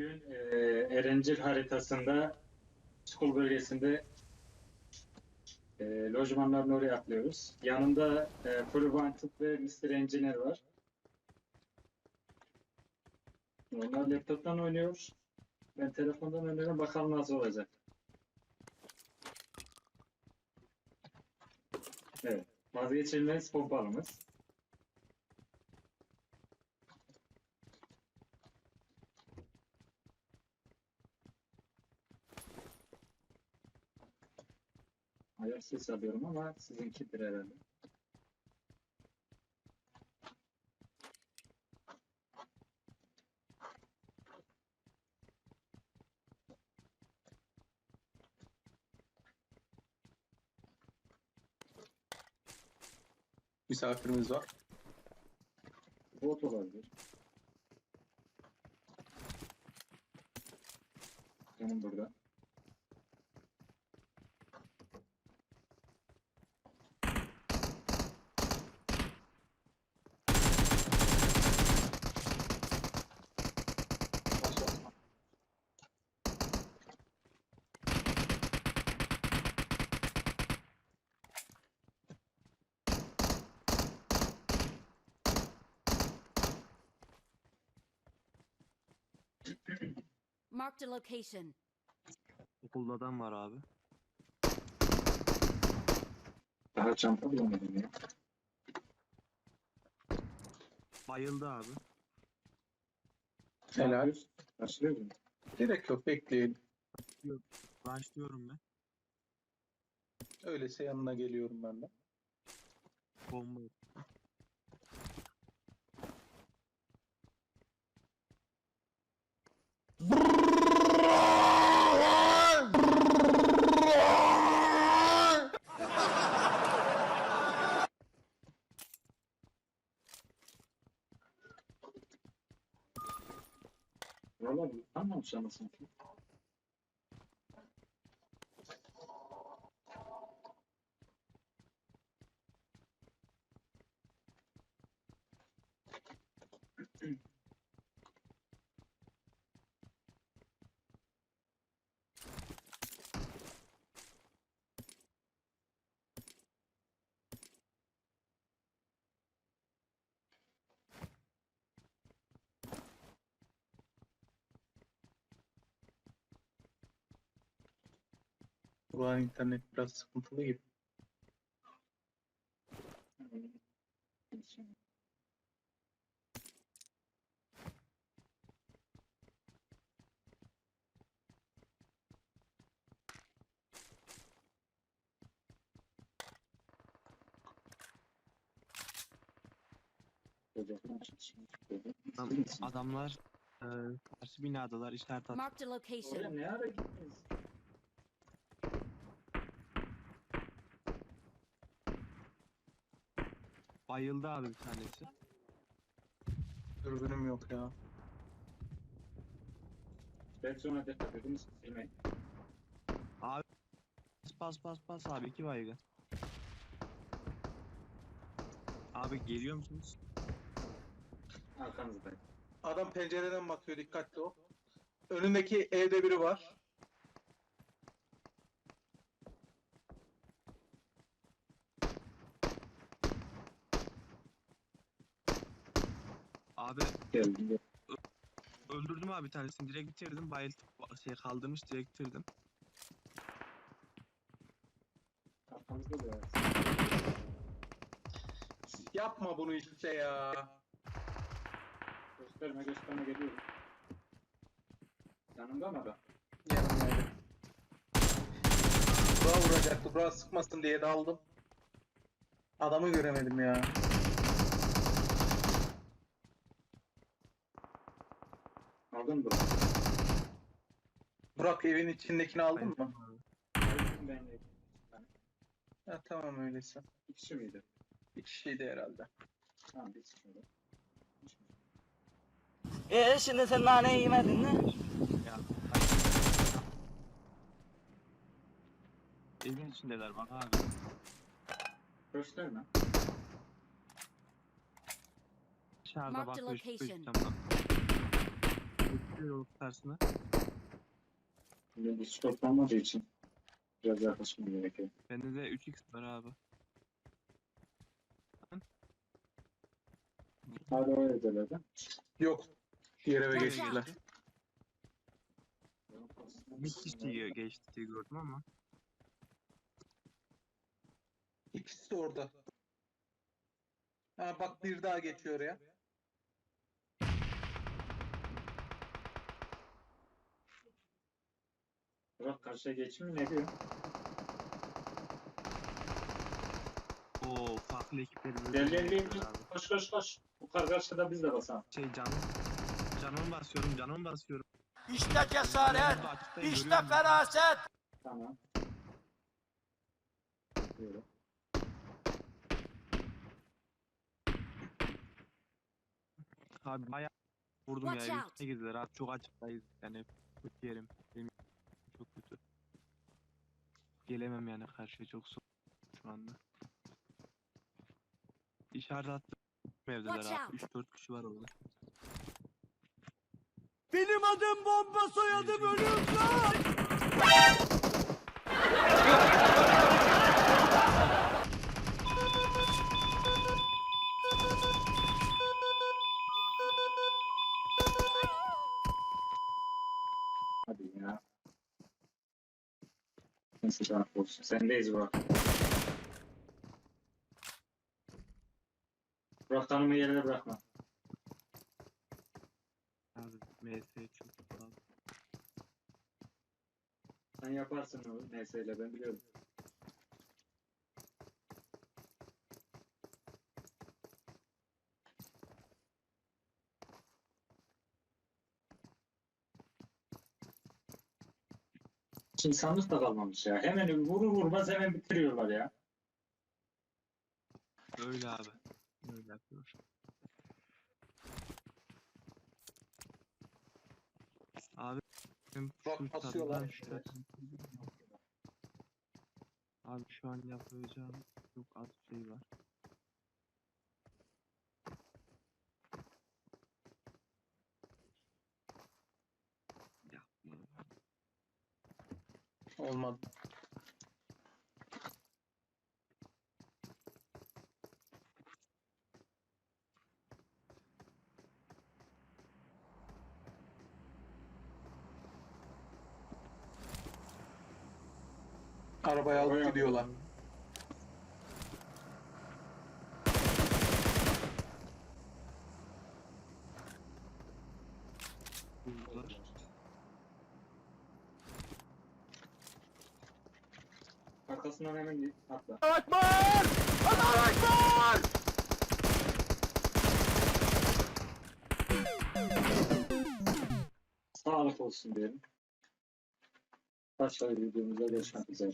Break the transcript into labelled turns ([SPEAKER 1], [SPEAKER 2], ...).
[SPEAKER 1] Bugün e, Erencil haritasında School bölgesinde e, lojmanların oraya atlıyoruz. Yanında e, Wanted ve Mr. Engineer var. Onlar laptoptan oynuyor. Ben telefondan oynuyorum. Bakalım nasıl olacak. Evet. Vazgeçilmez pompalımız. Ses alıyorum ama sizinkidir herhalde.
[SPEAKER 2] Misafirimiz var.
[SPEAKER 1] Bot olabilir. Benim burada.
[SPEAKER 3] Marked a location.
[SPEAKER 4] Okulda adam var abi.
[SPEAKER 1] Daha çanta bulamadım ya.
[SPEAKER 4] Bayıldı abi.
[SPEAKER 2] Helal.
[SPEAKER 1] Başlıyoruz mu?
[SPEAKER 2] Gerek yok bekleyelim.
[SPEAKER 4] Başlıyorum ben.
[SPEAKER 2] Öyleyse yanına geliyorum ben de.
[SPEAKER 4] Bomba.
[SPEAKER 1] Voilà le... Ah non, j'ai.
[SPEAKER 2] Buranın internet biraz sıkıntılı gibi.
[SPEAKER 4] Adam, adamlar e, karşı binadalar işaret at.
[SPEAKER 3] Marked a location.
[SPEAKER 1] ne ara gittiniz?
[SPEAKER 4] Bayıldı abi bir tanesi.
[SPEAKER 2] Dürbünüm yok ya.
[SPEAKER 1] Ben sonra dikkat ediniz. Silmeyin.
[SPEAKER 4] Abi bas bas bas bas abi iki baygın. Abi geliyor musunuz?
[SPEAKER 1] Arkanızdayım.
[SPEAKER 2] Adam pencereden bakıyor dikkatli ol. Önündeki evde biri var.
[SPEAKER 4] Abi öldürdüm abi bir tanesini direkt bitirdim. Bayıl şey kaldırmış direkt bitirdim.
[SPEAKER 2] Yapma bunu işte ya.
[SPEAKER 1] Gösterme gösterme geliyorum. Yanımda mı adam?
[SPEAKER 2] Yanımdaydı. Burak vuracaktı. Burak sıkmasın diye daldım. Adamı göremedim ya.
[SPEAKER 1] Aldın mı?
[SPEAKER 2] Burak evin içindekini aldın mı?
[SPEAKER 1] Aldım ben de.
[SPEAKER 2] Ha, tamam öyleyse.
[SPEAKER 1] İki kişi miydi?
[SPEAKER 2] Bir kişiydi herhalde.
[SPEAKER 1] Tamam bir kişi oldu.
[SPEAKER 5] E şimdi sen naneyi yemedin mi?
[SPEAKER 4] Ya. Evin içindeler bak abi.
[SPEAKER 1] Gösterme.
[SPEAKER 4] Dışarıda
[SPEAKER 3] Marked
[SPEAKER 4] bak üst üst
[SPEAKER 3] location.
[SPEAKER 4] camdan. Geçiyor yol karşısına.
[SPEAKER 1] Şimdi bir stop olmadığı için biraz yaklaşmam gerekiyor.
[SPEAKER 4] Bende de 3x var abi.
[SPEAKER 1] Hala o evdeler de.
[SPEAKER 2] Yok. Diğer eve geçtiler.
[SPEAKER 4] geçti? Bir kişi geçti diye gördüm ama.
[SPEAKER 2] İkisi de orada. Ha bak bir daha geçiyor ya.
[SPEAKER 1] Karşıya geçmiyor ne diyor?
[SPEAKER 4] Oo farklı ekiplerimiz.
[SPEAKER 1] Gel gel gel. Koş koş koş. Bu kar karşıda biz de basalım.
[SPEAKER 4] Şey canım. Canımı basıyorum, canımı basıyorum.
[SPEAKER 3] İşte cesaret,
[SPEAKER 4] açıktayım,
[SPEAKER 3] işte
[SPEAKER 4] görüyorum.
[SPEAKER 3] feraset.
[SPEAKER 1] Tamam. Buyurun.
[SPEAKER 4] Abi bayağı vurdum
[SPEAKER 6] Watch
[SPEAKER 4] ya.
[SPEAKER 6] out.
[SPEAKER 4] Girdiler abi. Çok açıktayız. Yani yerim. Benim. Gelemem yani karşıya çok soğuk şu anda. İşaret attım. Evdeler abi. 3-4 kişi var orada.
[SPEAKER 3] Benim adım bomba soyadım ölüm lan.
[SPEAKER 1] Hadi ya. Rahat olsun. Sendeyiz Burak. Burak tanımı yerine bırakma.
[SPEAKER 4] Abi MS çok fazla.
[SPEAKER 1] Sen yaparsın o meseleyle ben biliyorum. İnsanlık da kalmamış ya. Hemen vurur vurmaz hemen bitiriyorlar ya.
[SPEAKER 4] Öyle abi. Öyle yapıyor. Abi benim
[SPEAKER 2] Bak, basıyorlar
[SPEAKER 4] şu- Abi şu an yapacağım çok az şey var.
[SPEAKER 2] Olmadı. Arabaya alıp
[SPEAKER 1] Arabaya
[SPEAKER 2] gidiyorlar.
[SPEAKER 4] Buldular.
[SPEAKER 1] Arkasından hemen atla.
[SPEAKER 3] Akbar! Allah Akbar!
[SPEAKER 1] Sağlık olsun diyelim. Başka bir videomuzda görüşmek üzere.